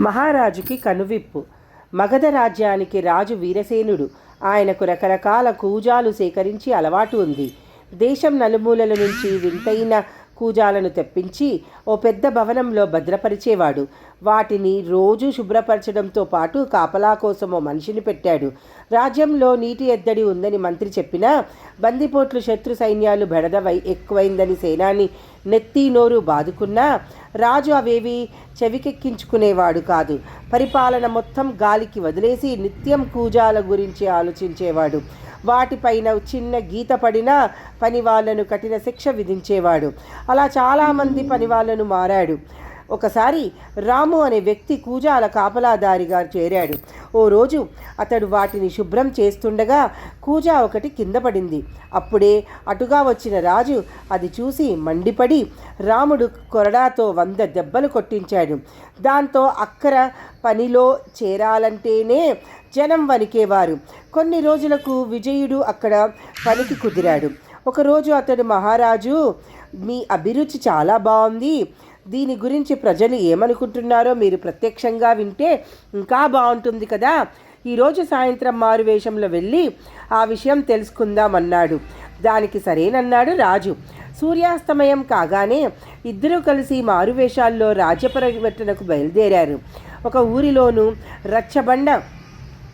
మహారాజుకి కనువిప్పు. మగధ రాజ్యానికి రాజు వీరసేనుడు. ఆయనకు రకరకాల కూజాలు సేకరించి అలవాటు ఉంది. దేశం నలుమూలల నుంచి వింతైన కూజాలను తెప్పించి ఓ పెద్ద భవనంలో భద్రపరిచేవాడు. వాటిని రోజు శుభ్రపరచడంతో పాటు కాపలా కోసం ఓ మనిషిని పెట్టాడు. రాజ్యంలో నీటి ఎద్దడి ఉందని మంత్రి చెప్పినా బందిపోట్లు శత్రు సైన్యాలు బెడదవై ఎక్కువైందని సేనాని నెత్తి నోరు బాదుకున్నా రాజు అవేవి చెవికెక్కించుకునేవాడు కాదు. పరిపాలన మొత్తం గాలికి వదిలేసి నిత్యం కూజాల గురించి ఆలోచించేవాడు. వాటిపైన చిన్న గీత పడినా పని వాళ్ళను కఠిన శిక్ష విధించేవాడు. అలా చాలామంది పని వాళ్ళను మారాడు. ఒకసారి రాము అనే వ్యక్తి కూజాల కాపలాదారిగా చేరాడు. ఓ రోజు అతడు వాటిని శుభ్రం చేస్తుండగా కూజా ఒకటి కింద పడింది. అప్పుడే అటుగా వచ్చిన రాజు అది చూసి మండిపడి రాముడు కొరడాతో వంద దెబ్బలు కొట్టించాడు. దాంతో అక్కర పనిలో చేరాలంటేనే జనం వణికేవారు. కొన్ని రోజులకు విజయుడు అక్కడ పనికి కుదిరాడు. ఒకరోజు అతడు మహారాజు మీ అభిరుచి చాలా బాగుంది దీని గురించి ప్రజలు ఏమనుకుంటున్నారో మీరు ప్రత్యక్షంగా వింటే ఇంకా బాగుంటుంది కదా. ఈరోజు సాయంత్రం మారు వేషంలో వెళ్ళి ఆ విషయం తెలుసుకుందామన్నాడు. దానికి సరేనన్నాడు రాజు. సూర్యాస్తమయం కాగానే ఇద్దరూ కలిసి మారువేషాల్లో రాజ్య పర్యటనకు బయలుదేరారు. ఒక ఊరిలోనూ రచ్చబండ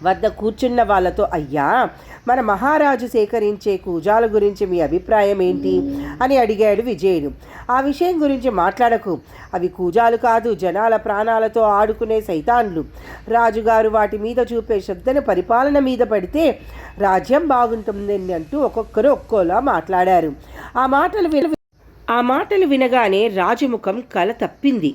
వద్ద కూర్చున్న వాళ్ళతో అయ్యా మన మహారాజు సేకరించే కూజాల గురించి మీ అభిప్రాయం ఏంటి అని అడిగాడు విజయుడు. ఆ విషయం గురించి మాట్లాడకు. అవి కూజాలు కాదు జనాల ప్రాణాలతో ఆడుకునే సైతాన్లు. రాజుగారు వాటి మీద చూపే శ్రద్ధను పరిపాలన మీద పడితే రాజ్యం బాగుంటుందని అంటూ ఒక్కొక్కరు ఒక్కోలా మాట్లాడారు. ఆ మాటలు విన ఆ మాటలు వినగానే రాజుముఖం కల తప్పింది.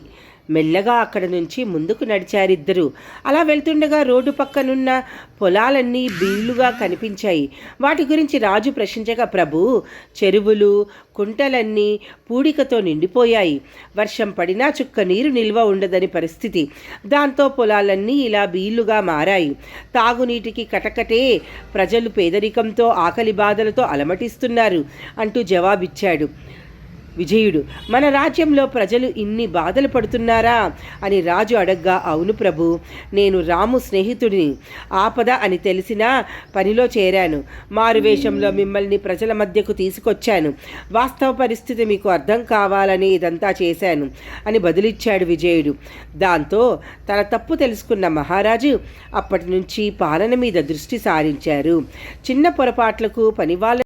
మెల్లగా అక్కడ నుంచి ముందుకు నడిచారిద్దరు అలా వెళ్తుండగా రోడ్డు పక్కనున్న పొలాలన్నీ బీళ్ళుగా కనిపించాయి. వాటి గురించి రాజు ప్రశ్నించగా ప్రభు చెరువులు కుంటలన్నీ పూడికతో నిండిపోయాయి. వర్షం పడినా చుక్క నీరు నిల్వ ఉండదని పరిస్థితి. దాంతో పొలాలన్నీ ఇలా బీళ్ళుగా మారాయి. తాగునీటికి కటకటే ప్రజలు పేదరికంతో ఆకలి బాధలతో అలమటిస్తున్నారు అంటూ జవాబిచ్చాడు. విజయుడు. మన రాజ్యంలో ప్రజలు ఇన్ని బాధలు పడుతున్నారా? అని రాజు అడగ్గా అవును ప్రభు నేను రాము స్నేహితుడిని. ఆపద అని తెలిసినా పనిలో చేరాను. మారువేషంలో మిమ్మల్ని ప్రజల మధ్యకు తీసుకొచ్చాను. వాస్తవ పరిస్థితి మీకు అర్థం కావాలని ఇదంతా చేశాను అని బదులిచ్చాడు విజయుడు. దాంతో తన తప్పు తెలుసుకున్న మహారాజు అప్పటి నుంచి పాలన మీద దృష్టి సారించారు. చిన్న పొరపాట్లకు పనివాళ్ళ